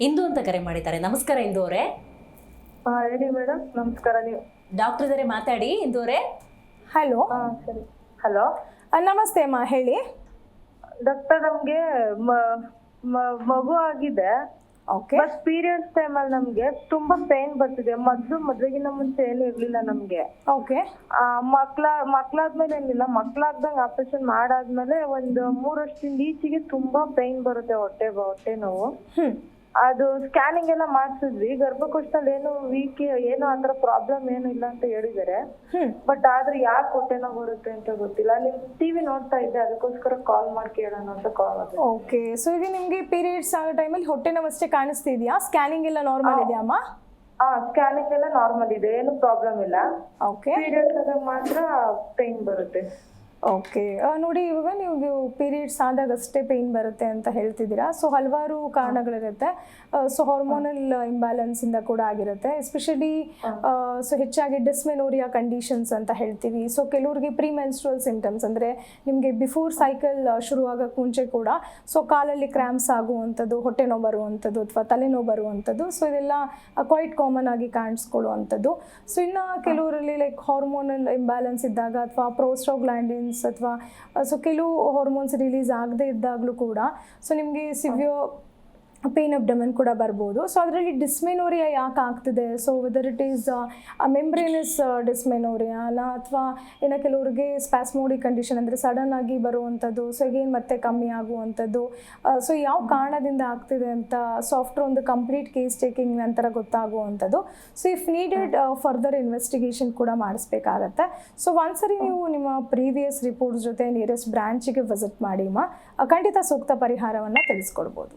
ಇಂದು ಅಂತ ಕರೆ ಮಾಡಿದ್ದಾರೆ. ನಮಸ್ಕಾರ ಇಂದು ಅವರೇ. ಹಾ ಹೇಳಿ ಮೇಡಮ್ ನಮಸ್ಕಾರ ನೀವು. ಡಾಕ್ಟರ್ ಇದಾರೆ ಮಾತಾಡಿ ಇಂದು ಅವರೇ. ಹಲೋ. ಹಾ ಸರಿ. ಹಲೋ. ನಮಸ್ತೆ ಅಮ್ಮ ಹೇಳಿ. ಡಾಕ್ಟರ್ ನಮ್ಗೆ ಮ- ಮ- ಮಗು ಆಗಿದೆ. ಓಕೆ. ಬಟ್ ಪೀರಿಯಡ್ಸ್ ಟೈಮಲ್ಲಿ ನಮಗೆ ತುಂಬಾ ಪೇನ್ ಬರ್ತಿದೆ. ಮೊದ್ಲು ಮದ್ವೆಗಿನ್ನ ಮುಂಚೆ ಏನು ಇರಲಿಲ್ಲ ನಮಗೆ. ಓಕೆ. ಆ, ಮಕ್ಳ ಮಕ್ಳಾದ್ಮೇಲೆ ಏನಿಲ್ಲ. ಮಕ್ಳಾಗ್ದಂಗೆ ಆಪರೇಷನ್ ಮಾಡಾದ್ಮೇಲೆ ಒಂದು ಮೂರ್ ವರ್ಷದಿಂದ ಈಚೆಗೆ ತುಂಬಾ ಪೇನ್ ಬರುತ್ತೆ ಹೊಟ್ಟೆ ಹೊಟ್ಟೆ ನೋವು. ಹ್ಮ್. ಅದು ಸ್ಕ್ಯಾನಿಂಗ್ ಎಲ್ಲ ಮಾಡ್ಸಿದ್ವಿ. ಗರ್ಭಕೋಶದಲ್ಲಿ ಏನು ವೀಕ್ ಏನು ಆತರ ಪ್ರಾಬ್ಲಮ್ ಏನು ಇಲ್ಲ ಅಂತ ಹೇಳಿದಾರೆ ಬಟ್ ಆದ್ರೆ ಯಾಕೆ ಹೊಟ್ಟೆ ನೋವು ಬರುತ್ತೆ ಅಂತ ಗೊತ್ತಿಲ್ಲ. ಅಲ್ಲಿ ಟಿವಿ ನೋಡ್ತಾ ಇದ್ದೆ. ಅದಕ್ಕೋಸ್ಕರ ಕಾಲ್ ಮಾಡಿ ಕೇಳೋಣ ಅಂತ ಕಾಲ್ ಮಾಡಿದೆ ಓಕೆ. ಸೊ ಈಗ ನಿಮ್ಗೆ ಪೀರಿಯಡ್ಸ್ ಆಗೋ ಟೈಮಲ್ಲಿ ಹೊಟ್ಟೆ ನೋವಷ್ಟೇ ಕಾಣಿಸ್ತಿದ್ಯಾ? ಸ್ಕ್ಯಾನಿಂಗ್ ಎಲ್ಲ ನಾರ್ಮಲ್ ಇದೆಯಾ ಅಮ್ಮ? ಆ ಸ್ಕ್ಯಾನಿಂಗ್ ಎಲ್ಲ ನಾರ್ಮಲ್ ಇದೆ. ಏನು ಪ್ರಾಬ್ಲಮ್ ಇಲ್ಲ. ಓಕೆ ಪೀರಿಯಡ್ಸ್ ಆದಾಗ ಮಾತ್ರ ಪೇನ್ ಬರುತ್ತೆ. ಓಕೆ ನೋಡಿ ಇವಾಗ ನೀವು ಪೀರಿಯಡ್ಸ್ ಆದಾಗ ಅಷ್ಟೇ ಪೇಯ್ನ್ ಬರುತ್ತೆ ಅಂತ ಹೇಳ್ತಿದ್ದೀರಾ? ಸೊ ಹಲವಾರು ಕಾರಣಗಳಿರುತ್ತೆ. ಸೊ ಹಾರ್ಮೋನಲ್ ಇಂಬ್ಯಾಲೆನ್ಸಿಂದ ಕೂಡ ಆಗಿರುತ್ತೆ. ಎಸ್ಪೆಷಲಿ ಸೊ ಹೆಚ್ಚಾಗಿ ಡಿಸ್ಮೆನೋರಿಯಾ ಕಂಡೀಷನ್ಸ್ ಅಂತ ಹೇಳ್ತೀವಿ. ಸೊ ಕೆಲವ್ರಿಗೆ ಪ್ರೀ ಮೆನ್ಸ್ಟ್ರಲ್ ಸಿಂಟಮ್ಸ್ ಅಂದರೆ ನಿಮಗೆ ಬಿಫೋರ್ ಸೈಕಲ್ ಶುರು ಆಗೋಕ್ಕೆ ಮುಂಚೆ ಕೂಡ. ಸೊ ಕಾಲಲ್ಲಿ ಕ್ರ್ಯಾಂಪ್ಸ್ ಆಗುವಂಥದ್ದು ಹೊಟ್ಟೆ ನೋವು ಬರುವಂಥದ್ದು ಅಥವಾ ತಲೆನೋವು ಬರುವಂಥದ್ದು. ಸೊ ಇದೆಲ್ಲ ಕ್ವೈಟ್ ಕಾಮನ್ ಆಗಿ ಕಾಣಿಸ್ಕೊಳ್ಳುವಂಥದ್ದು. ಸೊ ಇನ್ನು ಕೆಲವರಲ್ಲಿ ಲೈಕ್ ಹಾರ್ಮೋನಲ್ ಇಂಬ್ಯಾಲೆನ್ಸ್ ಇದ್ದಾಗ ಅಥವಾ ಅಥವಾ ಸೊ ಕೆಲವು ಹಾರ್ಮೋನ್ಸ್ ರಿಲೀಸ್ ಆಗದೇ ಇದ್ದಾಗಲೂ ಕೂಡ ಸೊ ನಿಮಗೆ ಸಿವಿಯೋ ಪೇನ್ ಅಬ್ಡಮನ್ ಕೂಡ ಬರ್ಬೋದು. ಸೊ ಅದರಲ್ಲಿ ಡಿಸ್ಮೆನೋರಿಯಾ ಯಾಕೆ ಆಗ್ತಿದೆ? So whether it is membranous ಅಲ್ಲ ಅಥವಾ ಏನೋ ಕೆಲವ್ರಿಗೆ ಸ್ಪ್ಯಾಸ್ಮೋಡಿ ಕಂಡೀಷನ್ ಅಂದರೆ ಸಡನ್ ಆಗಿ ಬರುವಂಥದ್ದು ಸೊ ಏನು ಮತ್ತೆ ಕಮ್ಮಿ ಆಗುವಂಥದ್ದು ಸೊ ಯಾವ ಕಾರಣದಿಂದ ಆಗ್ತಿದೆ ಅಂತ ಸಾಫ್ಟ್ವೇರ್ ಒಂದು ಕಂಪ್ಲೀಟ್ ಕೇಸ್ ಟೇಕಿಂಗ್ ನಂತರ ಗೊತ್ತಾಗುವಂಥದ್ದು. So if needed further investigation ಕೂಡ ಮಾಡಿಸ್ಬೇಕಾಗತ್ತೆ. ಸೊ ಒಂದ್ಸರಿ ನೀವು ನಿಮ್ಮ ಪ್ರೀವಿಯಸ್ ರಿಪೋರ್ಟ್ಸ್ ಜೊತೆ ನಿಯರೆಸ್ಟ್ ಬ್ರಾಂಚಿಗೆ ವಿಸಿಟ್ ಮಾಡಿ ಮಾ ಖಂಡಿತ ಸೂಕ್ತ ಪರಿಹಾರವನ್ನು ತಿಳಿಸ್ಕೊಡ್ಬೋದು.